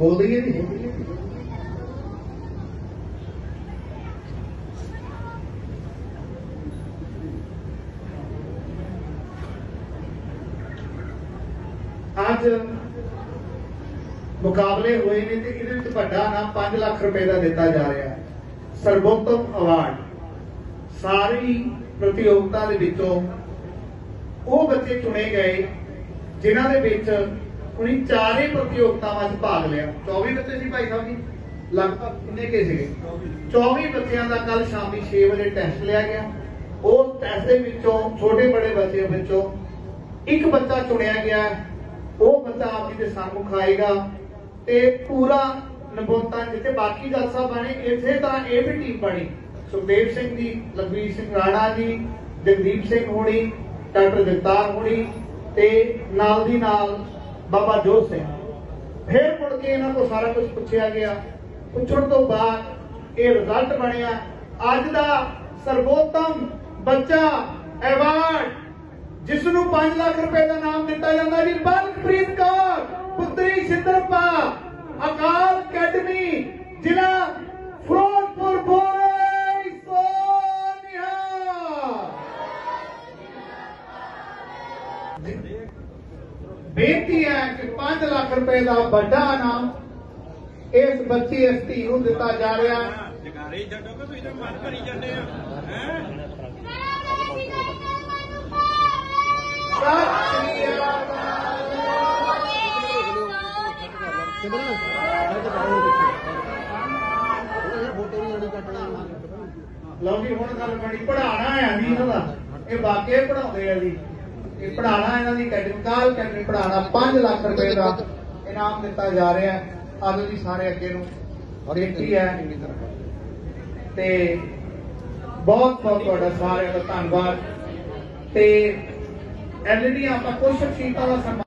ਬੋਲਦੇ ਹੀ ਨਹੀਂ ਅੱਜ ਮੁਕਾਬਲੇ ਹੋਏ ਨੇ ਤੇ ਇਹਦੇ ਵਿੱਚ ਵੱਡਾ ਨਾਮ 5 ਲੱਖ ਰੁਪਏ ਦਾ ਦਿੱਤਾ ਜਾ ਰਿਹਾ ਹੈ। ਸਰਵੋਤਮ ਅਵਾਰਡ। ਸਾਰੀ ਪ੍ਰਤੀਯੋਗਤਾ ਦੇ ਵਿੱਚੋਂ ਉਹ ਬੱਚੇ ਚੁਣੇ ਗਏ, ਜਿਨ੍ਹਾਂ ਦੇ ਵਿੱਚ ਉਹਨੀ ਚਾਰੇ ਪ੍ਰਤੀਯੋਗਤਾਵਾਂ 'ਚ ਭਾਗ ਲਿਆ। 24 ਬੱਚੇ ਸੀ ਭਾਈ ਸਾਹਿਬ ਜੀ। ਲਗਭਗ ਕਿੰਨੇ ਕੇ ਸੀਗੇ? 24 ਬੱਚਿਆਂ ਦਾ ਕੱਲ ਸ਼ਾਮੀ 6 ਵਜੇ ਟੈਸਟ ਲਿਆ ਗਿਆ। ਉਸ ਟੈਸਟ ਦੇ ਵਿੱਚੋਂ, ਛੋਟੇ ਬੜੇ ਬੱਚਿਆਂ ਵਿੱਚੋਂ ਇੱਕ ਬੱਚਾ ਚੁਣਿਆ ਗਿਆ। ਉਹ ਬੱਚਾ ਆਪ ਜੀ ਦੇ ਸਾਹਮਣੇ ਆਏਗਾ ਤੇ ਪੂਰਾ ਨਿਪੁੰਨਤਾ ਜਿੱਥੇ ਬਾਕੀ ਜੱਜ ਸਾਹਿਬ ਬਣੇ, ਇਸੇ ਤਰ੍ਹਾਂ ਇਹ ਵੀ ਟੀਮ ਬਣੀ। ਸੁਖਦੇਵ ਸਿੰਘ ਜੀ ਲਖਵੀਰ ਸਿੰਘ ਰਾਣਾ ਜੀ, ਜਗਦੀਪ ਸਿੰਘ ਹੋਣੀ, ਡਾਕਟਰ ਜਗਤਾਰ ਹੋਣੀ ਤੇ ਨਾਲ ਦੀ ਨਾਲ ਬਾਬਾ ਜੋਤ ਸਿੰਘ। ਫਿਰ ਮੁੜ ਕੇ ਇਹਨਾਂ ਤੋਂ ਸਾਰਾ ਕੁਝ ਪੁੱਛਿਆ ਗਿਆ। ਪੁੱਛਣ ਤੋਂ ਬਾਅਦ ਇਹ ਰਿਜ਼ਲਟ ਬਣਿਆ। ਅੱਜ ਦਾ ਸਰਵੋਤਮ ਬੱਚਾ ਐਵਾਰਡ ਜਿਸ ਨੂੰ 5 ਲੱਖ ਰੁਪਏ ਦਾ ਨਾਮ ਦਿੱਤਾ ਜਾਂਦਾ ਜੀ ਬਲਪ੍ਰੀਤ ਕੌਰ, ਪੁੱਤਰੀ ਸਿੰਦਰਪਾ ਅਕਾਲ ਅਕੈਡਮੀ, ਜ਼ਿਲ੍ਹਾ ਫਿਰੋਜ਼ਪੁਰ ਬੋਏ ਸੋਨਿਹਾ ਬੇਨਤੀ ਹੈ ਕਿ 5 ਲੱਖ ਰੁਪਏ ਦਾ ਵੱਡਾ ਇਨਾਮ ਇਸ ਬੱਚੀ ਇਸ ਧੀ ਨੂੰ ਦਿੱਤਾ ਜਾ ਰਿਹਾ ਹੈ। ਜਗਾਰੇ ਹੀ ਛੱਡੋਗੇ ਤੁਸੀਂ ਤਾਂ ਮਨ ਭਰੀ ਜਾਂਦੇ ਆ ਹੈ ਸਤਿ ਸ੍ਰੀ ਅਕਾਲ। ਲਓ ਜੀ ਹੁਣ ਗੱਲ ਬਣੀ ਪੜਾਣਾ ਹੈ ਜੀ ਇਹਨਾਂ ਦਾ। ਇਹ ਵਾਕਿਆ ਪੜਾਉਂਦੇ ਆ ਜੀ। ਇਹ ਪੜਾਣਾ ਇਹਨਾਂ ਦੀ ਅਕੈਡਮਿਕਲ ਅਕੈਡਮੀ ਪੜਾਣਾ 5 ਲੱਖ ਰੁਪਏ ਦਾ ਇਨਾਮ ਦਿੱਤਾ ਜਾ ਰਿਹਾ ਹੈ। ਆਜੋ ਜੀ ਸਾਰੇ ਅੱਗੇ ਨੂੰ ਬੇਨਤੀ ਹੈ। ਤੇ ਬਹੁਤ ਬਹੁਤ ਤੁਹਾਡਾ ਸਾਰਿਆਂ ਦਾ ਧੰਨਵਾਦ। ਤੇ ਐਲਡੀ ਆਪਾਂ ਕੁਝ ਸ਼ਖਸੀਅਤਾਂ ਦਾ ਸਨਮਾਨ